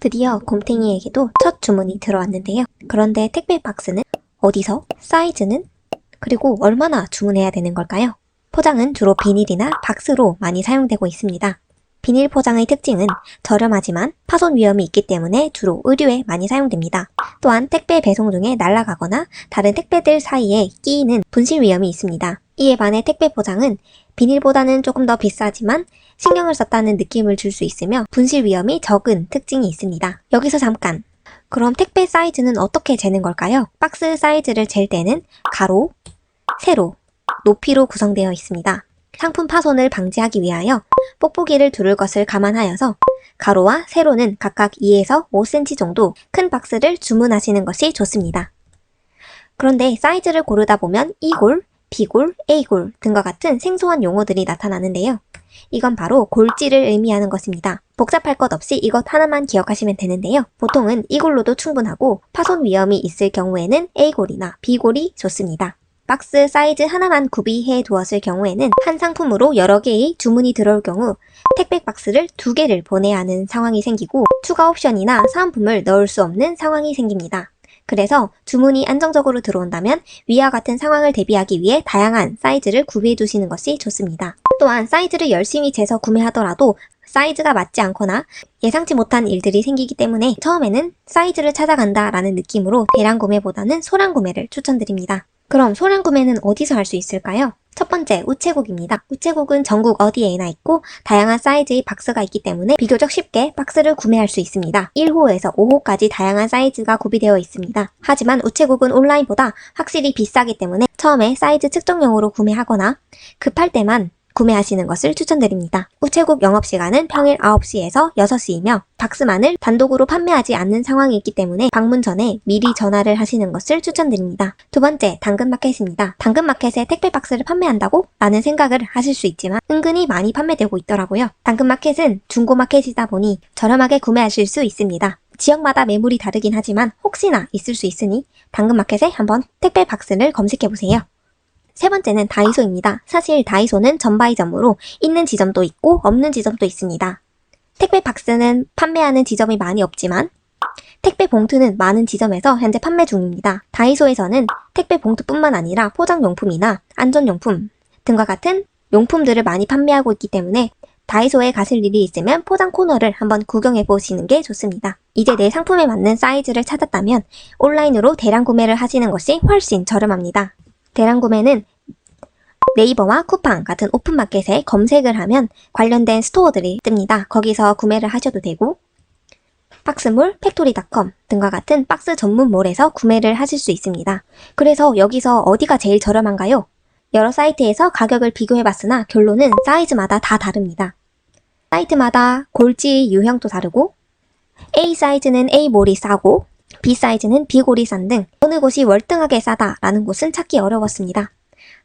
드디어 곰탱이에게도 첫 주문이 들어왔는데요. 그런데 택배 박스는 어디서, 사이즈는, 그리고 얼마나 주문해야 되는 걸까요? 포장은 주로 비닐이나 박스로 많이 사용되고 있습니다. 비닐 포장의 특징은 저렴하지만 파손 위험이 있기 때문에 주로 의류에 많이 사용됩니다. 또한 택배 배송 중에 날아가거나 다른 택배들 사이에 끼이는 분실 위험이 있습니다. 이에 반해 택배 포장은 비닐보다는 조금 더 비싸지만 신경을 썼다는 느낌을 줄 수 있으며 분실 위험이 적은 특징이 있습니다. 여기서 잠깐. 그럼 택배 사이즈는 어떻게 재는 걸까요? 박스 사이즈를 잴 때는 가로, 세로, 높이로 구성되어 있습니다. 상품 파손을 방지하기 위하여 뽁뽁이를 두를 것을 감안하여서 가로와 세로는 각각 2에서 5cm 정도 큰 박스를 주문하시는 것이 좋습니다. 그런데 사이즈를 고르다 보면 E골, B골, A골 등과 같은 생소한 용어들이 나타나는데요. 이건 바로 골지를 의미하는 것입니다. 복잡할 것 없이 이것 하나만 기억하시면 되는데요. 보통은 이골로도 충분하고 파손 위험이 있을 경우에는 A골이나 B골이 좋습니다. 박스 사이즈 하나만 구비해 두었을 경우에는 한 상품으로 여러 개의 주문이 들어올 경우 택배 박스를 두 개를 보내야 하는 상황이 생기고 추가 옵션이나 사은품을 넣을 수 없는 상황이 생깁니다. 그래서 주문이 안정적으로 들어온다면 위와 같은 상황을 대비하기 위해 다양한 사이즈를 구비해 두시는 것이 좋습니다. 또한 사이즈를 열심히 재서 구매하더라도 사이즈가 맞지 않거나 예상치 못한 일들이 생기기 때문에 처음에는 사이즈를 찾아간다 라는 느낌으로 대량 구매보다는 소량 구매를 추천드립니다. 그럼 소량 구매는 어디서 할 수 있을까요? 첫 번째, 우체국입니다. 우체국은 전국 어디에나 있고 다양한 사이즈의 박스가 있기 때문에 비교적 쉽게 박스를 구매할 수 있습니다. 1호에서 5호까지 다양한 사이즈가 구비되어 있습니다. 하지만 우체국은 온라인보다 확실히 비싸기 때문에 처음에 사이즈 측정용으로 구매하거나 급할 때만 구매하시는 것을 추천드립니다. 우체국 영업시간은 평일 9시에서 6시이며 박스만을 단독으로 판매하지 않는 상황이 있기 때문에 방문 전에 미리 전화를 하시는 것을 추천드립니다. 두 번째, 당근마켓입니다. 당근마켓에 택배 박스를 판매한다고? 라는 생각을 하실 수 있지만 은근히 많이 판매되고 있더라고요. 당근마켓은 중고마켓이다 보니 저렴하게 구매하실 수 있습니다. 지역마다 매물이 다르긴 하지만 혹시나 있을 수 있으니 당근마켓에 한번 택배 박스를 검색해보세요. 세 번째는 다이소입니다. 사실 다이소는 전바이점으로 있는 지점도 있고 없는 지점도 있습니다. 택배 박스는 판매하는 지점이 많이 없지만 택배 봉투는 많은 지점에서 현재 판매 중입니다. 다이소에서는 택배 봉투뿐만 아니라 포장용품이나 안전용품 등과 같은 용품들을 많이 판매하고 있기 때문에 다이소에 가실 일이 있으면 포장 코너를 한번 구경해 보시는 게 좋습니다. 이제 내 상품에 맞는 사이즈를 찾았다면 온라인으로 대량 구매를 하시는 것이 훨씬 저렴합니다. 대량 구매는 네이버와 쿠팡 같은 오픈마켓에 검색을 하면 관련된 스토어들이 뜹니다. 거기서 구매를 하셔도 되고 박스몰, 팩토리닷컴 등과 같은 박스 전문몰에서 구매를 하실 수 있습니다. 그래서 여기서 어디가 제일 저렴한가요? 여러 사이트에서 가격을 비교해봤으나 결론은 사이즈마다 다 다릅니다. 사이트마다 골지 유형도 다르고 A 사이즈는 A몰이 싸고 B 사이즈는 싼등 어느 곳이 월등하게 싸다라는 곳은 찾기 어려웠습니다.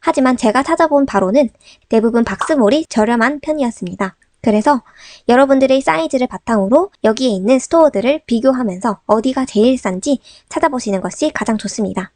하지만 제가 찾아본 바로는 대부분 박스몰이 저렴한 편이었습니다. 그래서 여러분들의 사이즈를 바탕으로 여기에 있는 스토어들을 비교하면서 어디가 제일 싼지 찾아보시는 것이 가장 좋습니다.